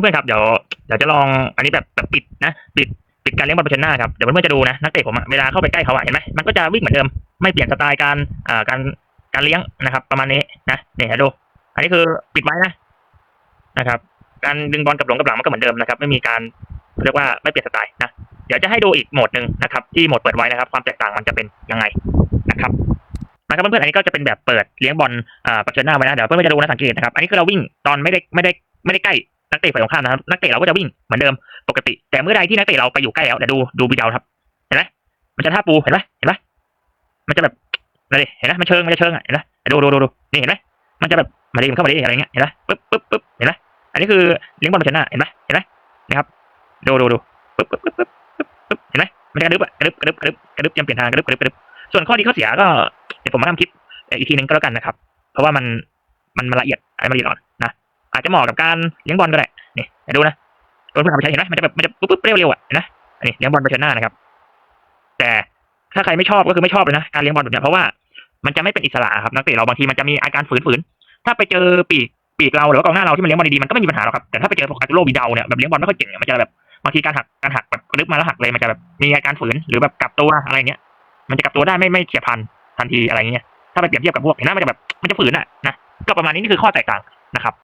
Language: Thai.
เพื่อนๆครับเดี๋ยวเดี๋ยวจะลองอันนี้แบบแบบปิดนะปิดปิดการเลี้ยงบอลเปอร์เซ็นหน้าครับเดี๋ยวเพื่อนๆจะดูนะนักเตะผมอะเวลาเข้าไปใกล้เขาอะเห็นไหมมันก็จะวิ่งเหมือนเดิมไม่เปลี่ยนสไตล์การอ่าการการเลี้ยงนะครับ ประมาณนี้นะเนี่ยดี๋ยวดู อันนี้คือปิดไว้นะนะครับ การดึงบอลกับหลงกับหลังมันก็เหมือนเดิมนะครับ ไม่มีการเรียกว่าไม่เปลี่ยนสไตล์นะเดี๋ยวจะให้ดูอีกโหมดหนึ่งนะครับ ที่โหมดเปิดไว้นะครับ ความแตกต่างมันจะเป็นยังไงนะครับนะครับเพื่อนๆอันนี้ก็จะเป็นแบบเปิดเลี้ยงบอลอ่าปัจจุบันหน้าไว้นะเดี๋ยวเพื่อนๆจะดูนะสังเกตนะครับ อันนี้คือเราวิ่งตอนไม่ได้ไม่ได้ไม่ได้ใกล้ นักเตะฝ่ายตรงข้ามนะครับนักเตะเราก็จะวิ่งเหมือนเดิมปกติ แต่เมื่อใดที่นักเตะเราไปอยู่ใกล้แล้วเดี๋ยวดูดูวิดีโอครับเห็นไหมมันจะท่าปูเห็นไหมเห็นไหมมันจะแบบอะไรดิเห็นไหมมันเชิงมันจะเชิงอะเห็นไหมดูดูดูดูนี่เห็นไหมมันจะแบบมาดิมันเข้ามาดิอะไรเงี้ยเห็นไหมปึ๊บปึ๊บปึ๊บเห็นไหมอันนี้คือเลี้ยงบอลมาชนะเห็นไหมเห็นไหมนะครับดูดูดูปึ๊บปึ๊บปึ๊บปึ๊บปึ๊บเห็นไหมมันจะกระดึบอะกระดึบกระดึบกระดึบกระดึบยังเปลี่ยนทางกระดึบกระดึบกระดึบส่วนข้อดีข้อเสียก็เดี๋ยวผมมาทำคลิปอีกทีนึงก็แล้วกันนะครับ เพราะว่ามันมันมันละเอียดอะไรมันละเอียดอ่อนนะ อาจจะเหมาะกับการเลี้ยงบอลก็ได้นี่ดูนะเพื่อนๆเอาไปใช้เห็นไหมมันจะแบบมันจะปึ๊บปึ๊บเร็วๆอะเห็นไหมอันนี้เลี้ยงบอลไปเชนะนะครับ แต่ถ้าใครไม่ชอบก็คือไม่ชอบเลยนะการเลี้ยงบอลแบบนี้เพราะว่ามันจะไม่เป็นอิสระครับนักเตะเราบางทีมันจะมีอาการฝืนๆถ้าไปเจอปีกปีกเราหรือว่ากองหน้าเราที่มันเลี้ยงบอลดีๆมันก็ไม่มีปัญหาหรอกครับแต่ถ้าไปเจอพวกอาตูโรวิดาเนี่ยแบบเลี้ยงบอลไม่ค่อยเก่งเนี่ยมันจะแบบบางทีการหักการหักแบบกระดึบมาแล้วหักเลยมันจะแบบมีอาการฝืนหรือแบบกลับตัวอะไรเงี้ย มันจะกลับตัวได้ไม่ไม่เฉียบพลันทันทีอะไรเงี้ยถ้าไปเปรียบเทียบกับพวกเห็นไหมมันจะแบบมันจะฝืนอะนะก็ประมาณนี้นี่คือข้อแตกต่างนะครับ